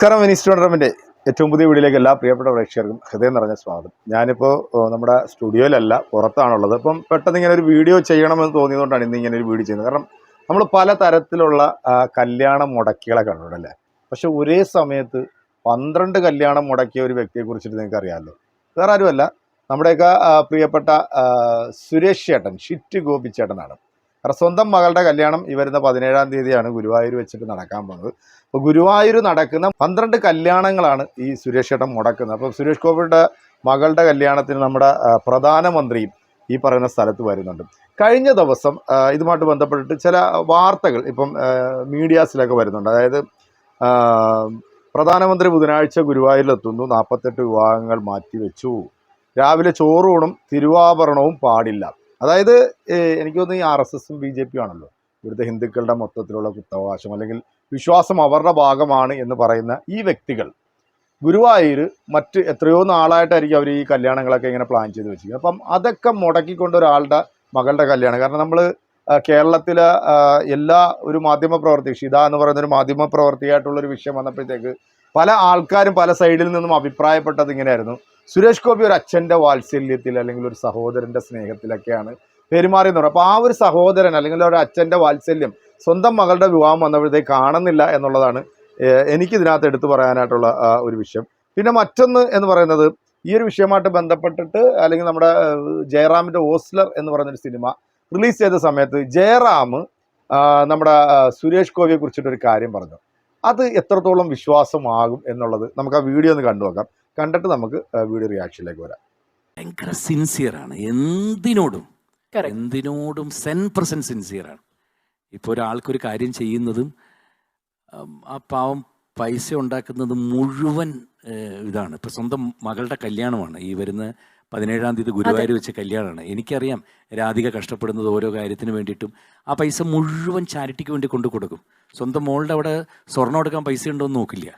നമസ്കാരം മിനിസ്റ്റോണറമിന്റെ ഏറ്റവും പുതിയ വീഡിയോയിലേക്ക് എല്ലാ പ്രിയപ്പെട്ട പ്രേക്ഷകർക്കും ഹൃദയം നിറഞ്ഞ സ്വാഗതം. ഞാനിപ്പോൾ നമ്മുടെ സ്റ്റുഡിയോയിലല്ല പുറത്താണുള്ളത്. അപ്പം പെട്ടെന്ന് ഇങ്ങനെ ഒരു വീഡിയോ ചെയ്യണമെന്ന് തോന്നിയതുകൊണ്ടാണ് ഇന്ന് ഇങ്ങനെ ഒരു വീഡിയോ ചെയ്യുന്നത്. കാരണം നമ്മൾ പല തരത്തിലുള്ള കല്യാണ മുടക്കികളെ കണ്ടിട്ടുണ്ടല്ലേ പക്ഷെ ഒരേ സമയത്ത് പന്ത്രണ്ട് കല്യാണം മുടക്കിയ ഒരു വ്യക്തിയെ കുറിച്ചിട്ട് നിങ്ങൾക്ക് അറിയാമല്ലോ. വേറെ ആരുമല്ല. നമ്മുടെയൊക്കെ പ്രിയപ്പെട്ട സുരേഷ് ചേട്ടൻ ഷിറ്റ് ഗോപി ചേട്ടനാണ് കാരണം സ്വന്തം മകളുടെ കല്യാണം ഈ വരുന്ന പതിനേഴാം തീയതിയാണ് ഗുരുവായൂർ വെച്ചിട്ട് നടക്കാൻ പോകുന്നത് അപ്പോൾ ഗുരുവായൂർ നടക്കുന്ന പന്ത്രണ്ട് കല്യാണങ്ങളാണ് ഈ സുരേഷ് ചേട്ടൻ മുടക്കുന്നത്. അപ്പോൾ സുരേഷ് ഗോപിയുടെ മകളുടെ കല്യാണത്തിന് നമ്മുടെ പ്രധാനമന്ത്രിയും ഈ പറയുന്ന സ്ഥലത്ത് വരുന്നുണ്ട്. കഴിഞ്ഞ ദിവസം ഇതുമായിട്ട് ബന്ധപ്പെട്ടിട്ട് ചില വാർത്തകൾ ഇപ്പം മീഡിയാസിലൊക്കെ വരുന്നുണ്ട്. അതായത് പ്രധാനമന്ത്രി ബുധനാഴ്ച ഗുരുവായൂരിലെത്തുന്നു. നാൽപ്പത്തെട്ട് വിവാഹങ്ങൾ മാറ്റിവെച്ചു. രാവിലെ ചോറൂണും തിരുവാഭരണവും പാടില്ല. അതായത് എനിക്ക് തോന്നുന്നു ഈ ആർ എസ് എസും ബി ജെ പിയും ആണല്ലോ. ഇവിടുത്തെ ഹിന്ദുക്കളുടെ മൊത്തത്തിലുള്ള കുത്തവകാശം അല്ലെങ്കിൽ വിശ്വാസം അവരുടെ ഭാഗമാണ് എന്ന് പറയുന്ന ഈ വ്യക്തികൾ. ഗുരുവായൂർ മറ്റ് എത്രയോ നാളായിട്ടായിരിക്കും അവർ ഈ കല്യാണങ്ങളൊക്കെ ഇങ്ങനെ പ്ലാൻ ചെയ്ത് വെച്ചിരിക്കുന്നത്. അപ്പം അതൊക്കെ മുടക്കിക്കൊണ്ട് ഒരാളുടെ മകളുടെ കല്യാണം. കാരണം നമ്മൾ കേരളത്തിലെ എല്ലാ ഒരു മാധ്യമ പ്രവർത്തി ഷിത എന്ന് പറയുന്ന ഒരു മാധ്യമ പ്രവർത്തിയായിട്ടുള്ള ഒരു വിഷയം വന്നപ്പോഴത്തേക്ക് പല ആൾക്കാരും പല സൈഡിൽ നിന്നും അഭിപ്രായപ്പെട്ടത് ഇങ്ങനെയായിരുന്നു. സുരേഷ് ഗോപി ഒരു അച്ഛന്റെ വാത്സല്യത്തിൽ അല്ലെങ്കിൽ ഒരു സഹോദരന്റെ സ്നേഹത്തിലൊക്കെയാണ് പെരുമാറിയെന്ന് പറയുന്നത്. അപ്പോൾ ആ ഒരു സഹോദരൻ അല്ലെങ്കിൽ ഒരു അച്ഛന്റെ വാത്സല്യം സ്വന്തം മകളുടെ വിവാഹം വന്നപ്പോഴത്തേക്ക് കാണുന്നില്ല എന്നുള്ളതാണ് എനിക്കിതിനകത്ത് എടുത്തു പറയാനായിട്ടുള്ള ഒരു വിഷയം. പിന്നെ മറ്റൊന്ന് എന്ന് പറയുന്നത് ഈ ഒരു വിഷയമായിട്ട് ബന്ധപ്പെട്ടിട്ട് അല്ലെങ്കിൽ നമ്മുടെ ജയറാമിന്റെ ഓസ്ലർ എന്ന് പറയുന്നൊരു സിനിമ റിലീസ് ചെയ്ത സമയത്ത് ജയറാം നമ്മുടെ സുരേഷ് ഗോപിയെ കുറിച്ചിട്ടൊരു കാര്യം പറഞ്ഞു. അത് എത്രത്തോളം വിശ്വാസമാകും എന്നുള്ളത് നമുക്ക് ആ വീഡിയോ ഒന്ന് കണ്ടു നോക്കാം കണ്ടിട്ട് നമുക്ക് വീഡിയോ റിയാക്ഷനിലേക്ക് വരാം. ഭയങ്കര സിൻസിയറാണ് എന്തിനോടും. എന്തിനോടും സെൻ പെർസെന്റ് സിൻസിയറാണ് ഇപ്പോൾ ഒരാൾക്കൊരു കാര്യം ചെയ്യുന്നതും ആ പാവം പൈസ ഉണ്ടാക്കുന്നത് മുഴുവൻ ഇതാണ്. ഇപ്പം സ്വന്തം മകളുടെ കല്യാണമാണ്. ഈ വരുന്ന പതിനേഴാം തീയതി ഗുരുവായൂർ വെച്ച കല്യാണമാണ്. എനിക്കറിയാം രാധിക കഷ്ടപ്പെടുന്നത് ഓരോ കാര്യത്തിന് വേണ്ടിയിട്ടും. ആ പൈസ മുഴുവൻ ചാരിറ്റിക്ക് വേണ്ടി കൊണ്ടു കൊടുക്കും സ്വന്തം മോളുടെ അവിടെ സ്വർണം എടുക്കാൻ പൈസ ഉണ്ടോ എന്ന് നോക്കില്ല.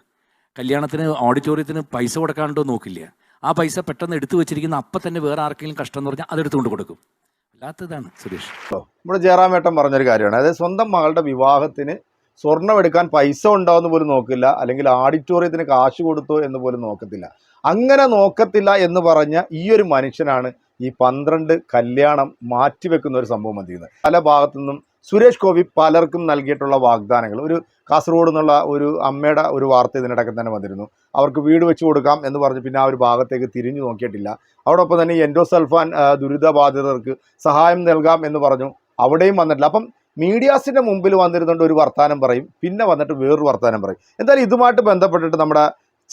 കല്യാണത്തിന് ഓഡിറ്റോറിയത്തിന് പൈസ കൊടുക്കാണ്ടോ നോക്കില്ല. ആ പൈസ പെട്ടെന്ന് എടുത്തു വെച്ചിരിക്കുന്ന അപ്പം തന്നെ വേറെ ആർക്കെങ്കിലും കഷ്ടം എന്ന് പറഞ്ഞാൽ അതെടുത്തുകൊണ്ട് കൊടുക്കും. അല്ലാത്തതാണ് സുരേഷ്. നമ്മുടെ ജയറാമേട്ടൻ പറഞ്ഞൊരു കാര്യമാണ്. അതായത് സ്വന്തം മകളുടെ വിവാഹത്തിന് സ്വർണം എടുക്കാൻ പൈസ ഉണ്ടോ എന്ന് പോലും നോക്കില്ല. അല്ലെങ്കിൽ ഓഡിറ്റോറിയത്തിന് കാശ് കൊടുത്തോ എന്ന് പോലും നോക്കത്തില്ല. അങ്ങനെ നോക്കത്തില്ല എന്ന് പറഞ്ഞ ഈ ഒരു മനുഷ്യനാണ് ഈ പന്ത്രണ്ട് കല്യാണം മാറ്റിവെക്കുന്ന ഒരു സംഭവം ചെയ്യുന്നത് പല ഭാഗത്തു നിന്നും സുരേഷ് ഗോപി പലർക്കും നൽകിയിട്ടുള്ള വാഗ്ദാനങ്ങൾ. ഒരു കാസർഗോഡ് നിന്നുള്ള ഒരു അമ്മയുടെ ഒരു വാർത്ത ഇതിനിടയ്ക്ക് തന്നെ വന്നിരുന്നു. അവർക്ക് വീട് വെച്ച് കൊടുക്കാം എന്ന് പറഞ്ഞ് പിന്നെ ആ ഒരു ഭാഗത്തേക്ക് തിരിഞ്ഞു നോക്കിയിട്ടില്ല. അതോടൊപ്പം തന്നെ എൻഡോസൾഫാൻ ദുരിതബാധിതർക്ക് സഹായം നൽകാം എന്ന് പറഞ്ഞു. അവിടെയും വന്നിട്ടില്ല. അപ്പം മീഡിയാസിന്റെ മുമ്പിൽ വന്നിരുന്നുകൊണ്ട് ഒരു വർത്താനം പറയും. പിന്നെ വന്നിട്ട് വേറൊരു വർത്താനം പറയും. എന്തായാലും ഇതുമായിട്ട് ബന്ധപ്പെട്ടിട്ട് നമ്മുടെ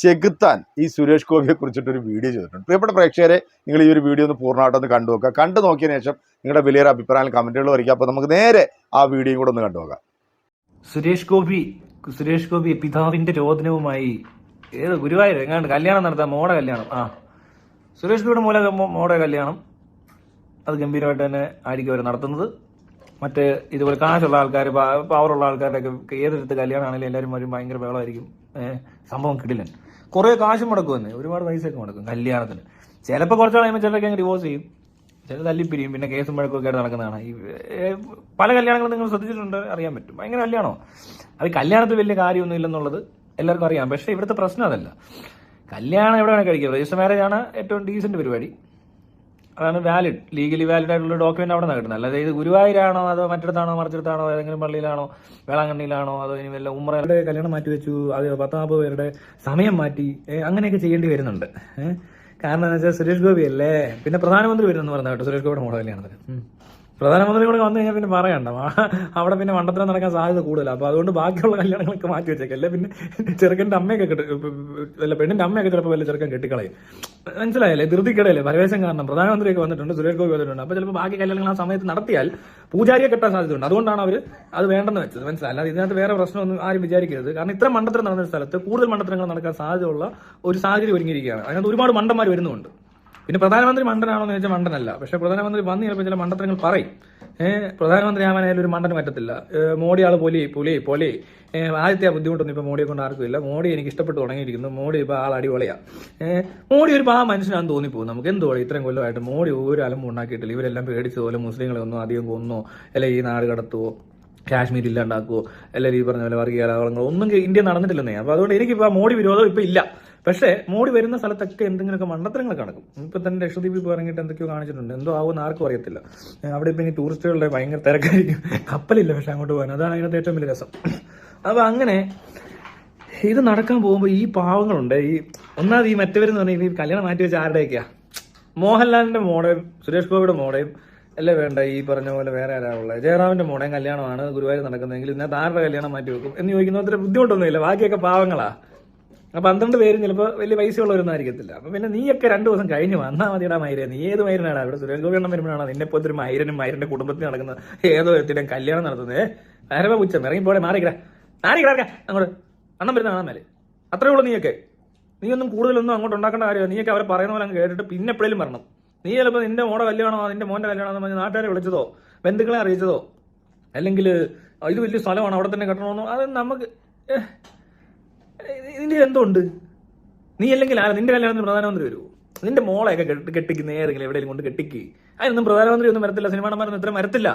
ചെകുത്താൻ ഈ സുരേഷ് ഗോപിയെ കുറിച്ചിട്ടൊരു വീഡിയോ ചെയ്തിട്ടുണ്ട്. പ്രിയപ്പെട്ട പ്രേക്ഷകരെ നിങ്ങൾ ഈ ഒരു വീഡിയോ ഒന്ന് പൂർണമായിട്ടൊന്ന് കണ്ടു നോക്കുക. കണ്ടു നോക്കിയതിന് ശേഷം നിങ്ങളുടെ വലിയൊരു അഭിപ്രായം കമന്റുകൾ വരയ്ക്കുക. അപ്പോൾ നമുക്ക് നേരെ ആ വീഡിയോ കൂടെ ഒന്ന് കണ്ടു നോക്കാം. സുരേഷ് ഗോപി സുരേഷ് ഗോപി പിതാവിന്റെ രോദനവുമായി ഏത് ഗുരുവായൂർ എങ്ങാണ്ട് കല്യാണം നടത്താം മോടെ കല്യാണം. ആ. സുരേഷ് ഗോപിയുടെ മൂല മോടെ കല്യാണം. അത് ഗംഭീരമായിട്ട് തന്നെ ആയിരിക്കും അവർ നടത്തുന്നത്. മറ്റ് ഇതുപോലെ കാശുള്ള ആൾക്കാർ പവറുള്ള ആൾക്കാരുടെയൊക്കെ ഏതൊരു കല്യാണമാണെങ്കിലും എല്ലാവരും വരും ഭയങ്കര ബഹളമായിരിക്കും. സംഭവം കിടിലൻ. കുറേ കാശ് മുടക്കും തന്നെ ഒരുപാട് പൈസയൊക്കെ മുടക്കും കല്യാണത്തിന്. ചിലപ്പോൾ കുറച്ച് കഴിയുമ്പോൾ ചിലരൊക്കെ അങ്ങ് ഡിവോഴ്സ് ചെയ്യും. ചില തല്ലിപ്പിരിയും പിന്നെ കേസും വഴക്കൊക്കെ ആയിട്ട് നടക്കുന്നതാണ്. ഈ പല കല്യാണങ്ങളും നിങ്ങൾ ശ്രദ്ധിച്ചിട്ടുണ്ട് അറിയാൻ പറ്റും. ഭയങ്കര കല്യാണോ അത് കല്യാണത്തിൽ വലിയ കാര്യമൊന്നും ഇല്ലെന്നുള്ളത് എല്ലാവർക്കും അറിയാം. പക്ഷേ ഇവിടുത്തെ പ്രശ്നം അതല്ല. കല്യാണം എവിടെ വേണേൽ കഴിക്കാം. രജിസ്റ്റർ മാരേജ് ആണ് ഏറ്റവും ഡീസന്റ് പരിപാടി. അതാണ് വാലിഡ് ലീഗലി വാലിഡ് ആയിട്ടുള്ള ഡോക്യുമെന്റ് അവിടെ നിന്ന് കിട്ടുന്നത്. അല്ലാതെ ഇത് ഗുരുവായൂരാണോ അതോ മറ്റിടത്താണോ മറിച്ചിടത്താണോ ഏതെങ്കിലും പള്ളിയിലാണോ വേളാങ്കണ്ണിയിലാണോ അതോ ഇനി വല്ല ഉമ്രയുടെ കല്യാണം മാറ്റി വെച്ചു അത് പത്താമ്പത് പേരുടെ സമയം മാറ്റി അങ്ങനെയൊക്കെ ചെയ്യേണ്ടി വരുന്നുണ്ട്. കാരണം എന്താ വെച്ചാൽ സുരേഷ് ഗോപി അല്ലേ പിന്നെ പ്രധാനമന്ത്രി വരുന്നെന്ന് പറഞ്ഞു കേട്ടോ സുരേഷ് ഗോപിയുടെ മോഡൽ. പ്രധാനമന്ത്രി കൂടെ വന്നു കഴിഞ്ഞാൽ പിന്നെ പറയണ്ട. അവിടെ പിന്നെ മണ്ടത്തരം നടക്കാൻ സാധ്യത കൂടുതലാണ് അപ്പൊ അതുകൊണ്ട് ബാക്കിയുള്ള കല്യാണങ്ങളൊക്കെ മാറ്റി വെച്ചേക്കും അല്ലെ പിന്നെ ചെറുക്കന്റെ അമ്മയൊക്കെ കെട്ടി അല്ല പെണ്ണിന്റെ അമ്മയൊക്കെ ചിലപ്പോൾ വല്ല ചെറുക്കൻ കെട്ടിക്കളയും. മനസ്സിലായല്ലേ? ധൃതിക്കിടയില്ലേ പരവേശം കാരണം പ്രധാനമന്ത്രിയൊക്കെ വന്നിട്ടുണ്ട് സുരേഷ് ഗോപി വന്നിട്ടുണ്ട്. അപ്പൊ ചിലപ്പോൾ ബാക്കി കല്യാണങ്ങൾ ആ സമയത്ത് നടത്തിയാൽ പൂജാരിയെ കെട്ടാൻ സാധ്യതയുണ്ട്. അതുകൊണ്ടാണ് അവർ അത് വേണ്ടെന്ന് വെച്ചത്. മനസ്സിലായി? ഇതിനകത്ത് വേറെ പ്രശ്നമൊന്നും ആരും വിചാരിക്കരുത്. കാരണം ഇത്ര മണ്ടത്തരം നടന്ന സ്ഥലത്ത് കൂടുതൽ മണ്ടത്തരങ്ങൾ നടക്കാൻ സാധ്യതയുള്ള ഒരു സാഹചര്യം ഒരുങ്ങിയിരിക്കുകയാണ്. അതിനകത്ത് ഒരുപാട് മണ്ടന്മാർ വരുന്നുണ്ട് പിന്നെ പ്രധാനമന്ത്രി മണ്ടനാണോ എന്ന് ചോദിച്ചാൽ മണ്ടനല്ല. പക്ഷെ പ്രധാനമന്ത്രി വന്ന് ചിലപ്പോൾ ചില മണ്ടത്തരങ്ങൾ പറയും. പ്രധാനമന്ത്രി ആവാനായാലും ഒരു മണ്ടന് പറ്റത്തില്ല. മോഡി ആൾ പൊലി പുലി പൊലി. ആദ്യത്തെ ആ ബുദ്ധിമുട്ടൊന്നും ഇപ്പൊ മോഡിയെ കൊണ്ട് ആർക്കും ഇല്ല. മോഡി എനിക്ക് ഇഷ്ടപ്പെട്ട് തുടങ്ങിയിരിക്കുന്നു. മോഡി ഇപ്പൊ ആൾ അടിപൊളിയാ. മോഡി ഒരു പാ മനുഷ്യനാണെന്ന് തോന്നിപ്പോകും. നമുക്ക് എന്തോ ഇത്രയും കൊല്ലമായിട്ട്? മോഡി ഒരു അലമ്പ് ഉണ്ടാക്കിയിട്ടില്ല. ഇവരെല്ലാം പേടിച്ചതുപോലെ മുസ്ലിങ്ങളെ ഒന്നും അധികം കൊന്നോ അല്ലെ ഈ നാട് കടത്തുവോ കാശ്മീർ ഇല്ലാണ്ടാക്കുവോ എല്ലാവരും ഈ പറഞ്ഞ പോലെ വർഗീയ കലാപങ്ങളോ ഒന്നും ഇന്ത്യ നടന്നിട്ടില്ലെന്നേ. അപ്പോൾ അതുകൊണ്ട് എനിക്കിപ്പോൾ മോഡി വിരോധം ഇപ്പോൾ ഇല്ല. പക്ഷേ മോഡി വരുന്ന സ്ഥലത്തൊക്കെ എന്തെങ്കിലുമൊക്കെ മണ്ടത്തരങ്ങൾ കാണും ഇപ്പം തന്നെ ലക്ഷദ്വീപ് പറഞ്ഞിട്ട് എന്തൊക്കെയോ കാണിച്ചിട്ടുണ്ട്. എന്തോ ആവുമെന്ന് ആർക്കും അറിയത്തില്ല. അവിടെ ഇപ്പൊ ഇനി ടൂറിസ്റ്റുകളുടെ ഭയങ്കര തിരക്കായിരിക്കും. കപ്പലില്ല പക്ഷെ അങ്ങോട്ട് പോകാൻ. അതാണ് അതിനകത്ത് ഏറ്റവും വലിയ രസം. അപ്പോൾ അങ്ങനെ ഇത് നടക്കാൻ പോകുമ്പോൾ ഈ പാവങ്ങളുണ്ട്. ഈ ഒന്നാമത് ഈ മറ്റവരെന്ന് പറഞ്ഞാൽ ഈ കല്യാണം മാറ്റി വെച്ച ആരുടെയൊക്കെയാ? മോഹൻലാലിന്റെ മോഡയും സുരേഷ് ഗോപിയുടെ മോഡയും അല്ലേ വേണ്ട? ഈ പറഞ്ഞ പോലെ വേറെ ആരാ ഉള്ളത് ജയറാമിന്റെ മോഡയും കല്യാണമാണ് ഗുരുവായൂർ നടക്കുന്നതെങ്കിൽ ഇതിനകത്ത് ആരുടെ കല്യാണം മാറ്റി വെക്കും എന്ന് ചോദിക്കുന്ന അത്ര ബുദ്ധിമുട്ടൊന്നുമില്ല. ബാക്കിയൊക്കെ പാവങ്ങളാ. അപ്പൊ പന്ത്രണ്ട് പേരും ചിലപ്പോൾ വലിയ പൈസ ഉള്ളവരൊന്നും ആയിരിക്കത്തില്ല. അപ്പൊ പിന്നെ നീയൊക്കെ രണ്ടു ദിവസം കഴിഞ്ഞു വന്നാൽ മതിയുടെ മൈര. നീ ഏത് മൈരനാടാ? ഇവിടെ എണ്ണം വരുമ്പോഴാണ് നിന്നെ പോലത്തെ ഒരു മൈരനും മൈരന്റെ കുടുംബത്തിൽ നടക്കുന്ന ഏതോ എത്തിനും കല്യാണം നടത്തുന്നത്? ആരവ പുച്ഛം. ഇറങ്ങി പോടെ മാറിക്കട മാറിക്കട അങ്ങോട്ട്. അണ്ണം വരുന്ന കാണാൻ മേലെ. അത്രേ ഉള്ളൂ നീയൊക്കെ. നീ ഒന്നും കൂടുതലൊന്നും അങ്ങോട്ട് ഉണ്ടാക്കേണ്ട കാര്യമില്ല. നീയൊക്കെ അവരെ പറയുന്ന പോലെ കേട്ടിട്ട് പിന്നെ എപ്പോഴേലും വരണം. നീ ചിലപ്പോൾ നിന്റെ മോടെ കല്യാണമോ നിന്റെ മോന്റെ കല്യാണമെന്ന് പറഞ്ഞ് നാട്ടുകാരെ വിളിച്ചതോ ബന്ധുക്കളെ അറിയിച്ചതോ? അല്ലെങ്കിൽ ഇത് വലിയ സ്ഥലമാണ് അവിടെ തന്നെ കെട്ടണമെന്നോ അത് നമുക്ക് ഇതിന്റെ എന്തുണ്ട്? നീ അല്ലെങ്കിൽ ആരാ? നിന്റെ കല്യാണത്തിന് പ്രധാനമന്ത്രി വരുമോ നിന്റെ മോളെയൊക്കെ കെട്ടി കെട്ടിക്ക് ഏതെങ്കിലും എവിടെയെങ്കിലും കൊണ്ട് കെട്ടിക്ക്. അതിനൊന്നും പ്രധാനമന്ത്രി ഒന്നും വരത്തില്ല സിനിമാ നടന്മാരൊന്നും ഇത്രയും വരത്തില്ല.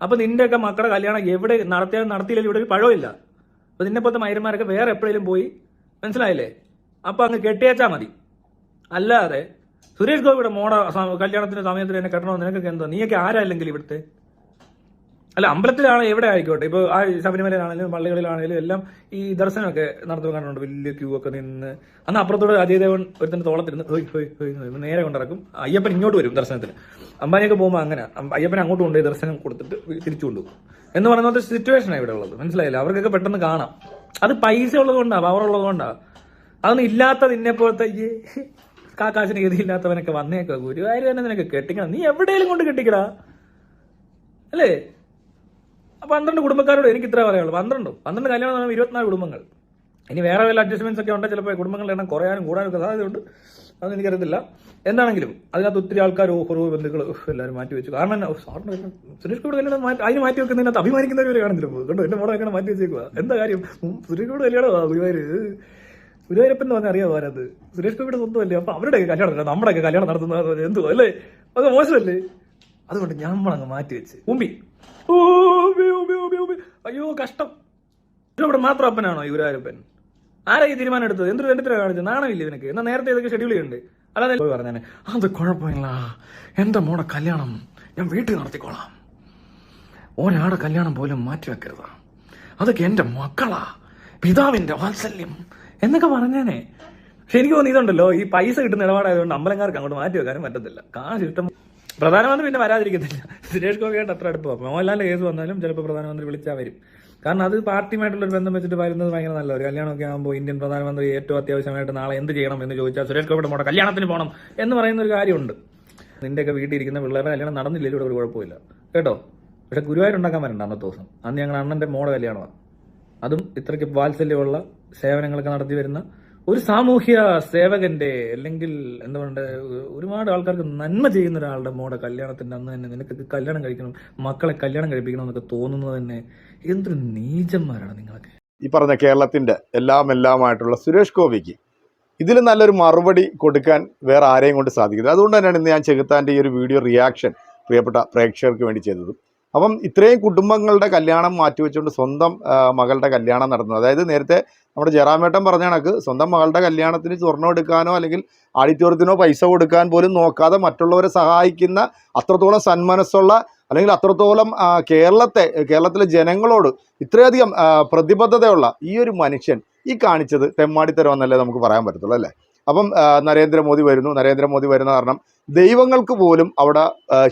അപ്പൊ നിന്റെയൊക്കെ മക്കളുടെ കല്യാണം എവിടെ നടത്തിയാലും നടത്തിയില്ലെങ്കിൽ ഇവിടെ ഒരു പഴമില്ല അപ്പൊ നിന്നെ പോലത്തെ മൈരന്മാരൊക്കെ വേറെ എപ്പോഴേലും പോയി? മനസ്സിലായില്ലേ? അപ്പൊ അങ്ങ് കെട്ടിയേച്ചാ മതി. അല്ലാതെ സുരേഷ് ഗോപിയുടെ മോഡ കല്യാണത്തിന്റെ സമയത്ത് എന്നെ കെട്ടണമെന്ന് നിനക്കൊക്കെ എന്തോ? നീയൊക്കെ ആരായില്ലെങ്കിൽ ഇവിടുത്തെ? അല്ല അമ്പലത്തിലാണ് എവിടെ ആയിക്കോട്ടെ? ഇപ്പോൾ ആ ശബരിമലയിലാണെങ്കിലും പള്ളികളിലാണെങ്കിലും എല്ലാം ഈ ദർശനമൊക്കെ നടത്തുമ്പോൾ കാണുന്നുണ്ട് വലിയ ക്യൂ ഒക്കെ നിന്ന്. അന്ന് അപ്പുറത്തോട് അജയ് ദേവൻ ഒരുത്തന്റെ തോളത്തിരുന്ന് നേരെ കൊണ്ടിറക്കും. അയ്യപ്പൻ ഇങ്ങോട്ട് വരും ദർശനത്തിന്. അമ്പാനിയൊക്കെ പോകുമ്പോൾ അങ്ങനെ. അയ്യപ്പൻ അങ്ങോട്ട് കൊണ്ടുപോയി ദർശനം കൊടുത്തിട്ട് തിരിച്ചു കൊണ്ടുപോകും. എന്ന് പറയുന്ന സിറ്റുവേഷനാണ് ഇവിടെ ഉള്ളത്. മനസ്സിലായില്ല? അവർക്കൊക്കെ പെട്ടെന്ന് കാണാം. അത് പൈസ ഉള്ളത് കൊണ്ടാണ് പവർ ഉള്ളത് കൊണ്ടാണ് അതൊന്നും ഇല്ലാത്ത നിന്നെ പോലത്തെ ഈ കാക്കാശിന് ഗതിയില്ലാത്തവനൊക്കെ വന്നേക്കോ ഗുരുവായൂർ തന്നെ നിനക്ക് കെട്ടിക്കണം. നീ എവിടെയെങ്കിലും കൊണ്ട് കെട്ടിക്കടാ. അല്ലേ? പന്ത്രണ്ട് കുടുംബക്കാരോട് എനിക്ക് ഇത്ര പറയുള്ളൂ പന്ത്രണ്ട്. പന്ത്രണ്ട് കല്യാണം എന്ന് പറയുമ്പോൾ ഇരുപത്തിനാല് കുടുംബങ്ങൾ. ഇനി വേറെ വല്ല അഡ്ജസ്റ്റ്മെന്റ്സ് ഒക്കെ ഉണ്ടെങ്കിൽ ചിലപ്പോൾ കുടുംബങ്ങളുടെ എണ്ണം കുറയാനും കൂടാനും ഒക്കെ സാധ്യതയുണ്ട്. അതൊന്നും എനിക്കറിയത്തില്ല. എന്താണെങ്കിലും അതിനകത്ത് ഒത്തിരി ആൾക്കാർ ഓഫറോ ബന്ധുക്കൾ എല്ലാവരും മാറ്റി വെച്ചു. കാരണം സാറിന് സുരേഷ് ഗോപി കല്യാണം അതിന് മാറ്റി വെക്കുന്നതിനകത്ത് അഭിമാനിക്കുന്നവരെ കാണുന്നില്ല കണ്ടോ? എന്റെ മോടെ കല്യാണം മാറ്റി വെച്ചേക്കുക എന്താ കാര്യം? സുരേഷ് ഗോപി കല്യാണം ഗുരുവായൂർ ഗുരുവായൂരപ്പൻ എന്ന് പറഞ്ഞാൽ അറിയാമോ ആരത്? സുരേഷ് ഗോപിയുടെ സ്വന്തമല്ലേ? അപ്പൊ അവരുടെ കല്യാണം നമ്മുടെയൊക്കെ കല്യാണം നടത്തുന്നത് എന്തോ അല്ലേ? അത് മോശമല്ലേ? അതുകൊണ്ട് ഞമ്മളങ്ങ് മാറ്റി വെച്ച്. ഉമ്പി. അയ്യോ കഷ്ടം. ഇവിടെ മാത്രം അപ്പനാണോ യുവരാരപ്പൻ? ആരാ ഈ തീരുമാനം എടുത്തത്? എന്തൊരു എന്തിനാ കാണിച്ചത്? നാണമില്ല ഇവനക്ക്. എന്നാ നേരത്തെ ഇതൊക്കെ ഷെഡ്യൂൾ ചെയ്യുന്നുണ്ട്. അല്ലാതെ പറഞ്ഞേ അത് കുഴപ്പമില്ല. എന്റെ മോടെ കല്യാണം ഞാൻ വീട്ടിൽ നടത്തിക്കോളാം. ഒരാടെ കല്യാണം പോലും മാറ്റി വെക്കരുത്. അതൊക്കെ എന്റെ മക്കളാ. പിതാവിന്റെ വാത്സല്യം എന്നൊക്കെ പറഞ്ഞേനെ. പക്ഷെ എനിക്ക് തോന്നുന്നു ഇതുണ്ടല്ലോ ഈ പൈസ കിട്ടുന്ന ഇടപാടായതുകൊണ്ട് അമ്പലക്കാർക്ക് അങ്ങോട്ട് മാറ്റി വെക്കാനും പറ്റത്തില്ല. കാശ് ഇഷ്ടം പ്രധാനമന്ത്രി പിന്നെ വരാതിരിക്കത്തില്ല. സുരേഷ് ഗോപിയായിട്ട് അത്ര അടുപ്പം. മോഹൻലാലിന്റെ കേസ് വന്നാലും ചിലപ്പോൾ പ്രധാനമന്ത്രി വിളിച്ചാൽ വരും. കാരണം അത് പാർട്ടിയുമായിട്ടുള്ള ഒരു ബന്ധം വെച്ചിട്ട് വരുന്നത് ഭയങ്കര നല്ല ഒരു കല്യാണമൊക്കെ ആകുമ്പോൾ ഇന്ത്യൻ പ്രധാനമന്ത്രി ഏറ്റവും അത്യാവശ്യമായിട്ട് നാളെ എന്ത് ചെയ്യണം എന്ന് ചോദിച്ചാൽ സുരേഷ് ഗോപിയുടെ മോടെ കല്യാണത്തിന് പോകണം എന്ന് പറയുന്ന ഒരു കാര്യമുണ്ട്. നിന്റെയൊക്കെ വീട്ടിൽ ഇരിക്കുന്ന പിള്ളേരുടെ കല്യാണം നടന്നില്ല ഇവിടെ ഒരു കുഴപ്പമില്ല. കേട്ടോ? പക്ഷെ ഗുരുവായൂർ ഉണ്ടാക്കാൻ വരണ്ട അന്നത്തെ ദിവസം. അന്ന് ഞങ്ങൾ അണ്ണന്റെ മോടെ കല്യാണമാണ് അതും ഇത്രയ്ക്ക് വാത്സല്യമുള്ള സേവനങ്ങളൊക്കെ നടത്തി വരുന്ന ഒരു സാമൂഹ്യ സേവകന്റെ അല്ലെങ്കിൽ എന്താ പറയണ്ടേ ഒരുപാട് ആൾക്കാർക്ക് നന്മ ചെയ്യുന്ന ഒരാളുടെ മോടെ കല്യാണത്തിന്റെ അന്ന് തന്നെ നിനക്ക് കല്യാണം കഴിക്കണം മക്കളെ കല്യാണം കഴിപ്പിക്കണം എന്നൊക്കെ തോന്നുന്നത് തന്നെ എന്തൊരു നീചന്മാരാണ് നിങ്ങളൊക്കെ. ഈ പറഞ്ഞ കേരളത്തിന്റെ എല്ലാം എല്ലാമായിട്ടുള്ള സുരേഷ് ഗോപിക്ക് ഇതിൽ നല്ലൊരു മറുപടി കൊടുക്കാൻ വേറെ ആരെയും കൊണ്ട് സാധിക്കുന്നത് അതുകൊണ്ട് തന്നെയാണ് ഇന്ന് ഞാൻ ചെകുത്താന്റെ ഈ ഒരു വീഡിയോ റിയാക്ഷൻ പ്രിയപ്പെട്ട പ്രേക്ഷകർക്ക് വേണ്ടി ചെയ്തത്. അപ്പം ഇത്രയും കുടുംബങ്ങളുടെ കല്യാണം മാറ്റിവെച്ചുകൊണ്ട് സ്വന്തം മകളുടെ കല്യാണം നടന്നു അതായത് നേരത്തെ നമ്മുടെ ജയറാമേട്ടൻ പറഞ്ഞ കണക്ക് സ്വന്തം മകളുടെ കല്യാണത്തിന് സ്വർണം എടുക്കാനോ അല്ലെങ്കിൽ ആഡിറ്റോറിയത്തിനോ പൈസ കൊടുക്കാൻ പോലും നോക്കാതെ മറ്റുള്ളവരെ സഹായിക്കുന്ന അത്രത്തോളം സന്മനസ്സുള്ള അല്ലെങ്കിൽ അത്രത്തോളം കേരളത്തെ കേരളത്തിലെ ജനങ്ങളോട് ഇത്രയധികം പ്രതിബദ്ധതയുള്ള ഈ ഒരു മനുഷ്യൻ ഈ കാണിച്ചത് തെമ്മാടിത്തരമെന്നല്ലേ നമുക്ക് പറയാൻ പറ്റത്തുള്ളൂ അല്ലേ? അപ്പം നരേന്ദ്രമോദി വരുന്നു. നരേന്ദ്രമോദി വരുന്ന കാരണം ദൈവങ്ങൾക്ക് പോലും അവിടെ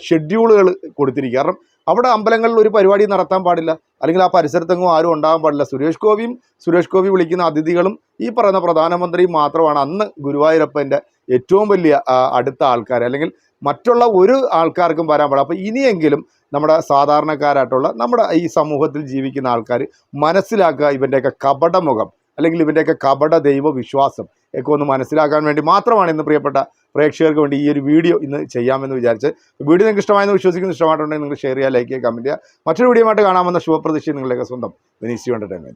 ഷെഡ്യൂളുകൾ കൊടുത്തിരിക്കുക. കാരണം അവിടെ അമ്പലങ്ങളിൽ ഒരു പരിപാടി നടത്താൻ പാടില്ല. അല്ലെങ്കിൽ ആ പരിസരത്തെങ്ങും ആരും ഉണ്ടാകാൻ പാടില്ല. സുരേഷ് ഗോപിയും സുരേഷ് ഗോപി വിളിക്കുന്ന അതിഥികളും ഈ പറയുന്ന പ്രധാനമന്ത്രിയും മാത്രമാണ് അന്ന് ഗുരുവായൂരപ്പന്റെ ഏറ്റവും വലിയ അടുത്ത ആൾക്കാർ. അല്ലെങ്കിൽ മറ്റുള്ള ഒരു ആൾക്കാർക്കും വരാൻ പാടില്ല. അപ്പോൾ ഇനിയെങ്കിലും നമ്മുടെ സാധാരണക്കാരായിട്ടുള്ള നമ്മുടെ ഈ സമൂഹത്തിൽ ജീവിക്കുന്ന ആൾക്കാർ മനസ്സിലാക്കുക ഇവന്റെയൊക്കെ കപടമുഖം. അല്ലെങ്കിൽ ഇവന്റെയൊക്കെ കപട ദൈവ വിശ്വാസം ഒക്കെ ഒന്ന് മനസ്സിലാക്കാൻ വേണ്ടി മാത്രമാണ് ഇന്ന് പ്രിയപ്പെട്ട പ്രേക്ഷകർക്ക് വേണ്ടി ഈ ഒരു വീഡിയോ ഇന്ന് ചെയ്യാമെന്ന് വിചാരിച്ച്. വീഡിയോ നിങ്ങൾക്ക് ഇഷ്ടമായെന്ന് വിശ്വസിക്കുന്നു. ഇഷ്ടമായിട്ടുണ്ടെങ്കിൽ നിങ്ങൾ ഷെയർ ചെയ്യുക ലൈക്ക് ചെയ്യുക കമന്റ് ചെയ്യുക. മറ്റൊരു വീഡിയോ ആയിട്ട് കാണാമെന്ന ശുഭപ്രതീക്ഷ നിങ്ങളുടെയൊക്കെ സ്വന്തം വിനീസ് എന്റർടൈൻമെന്റ്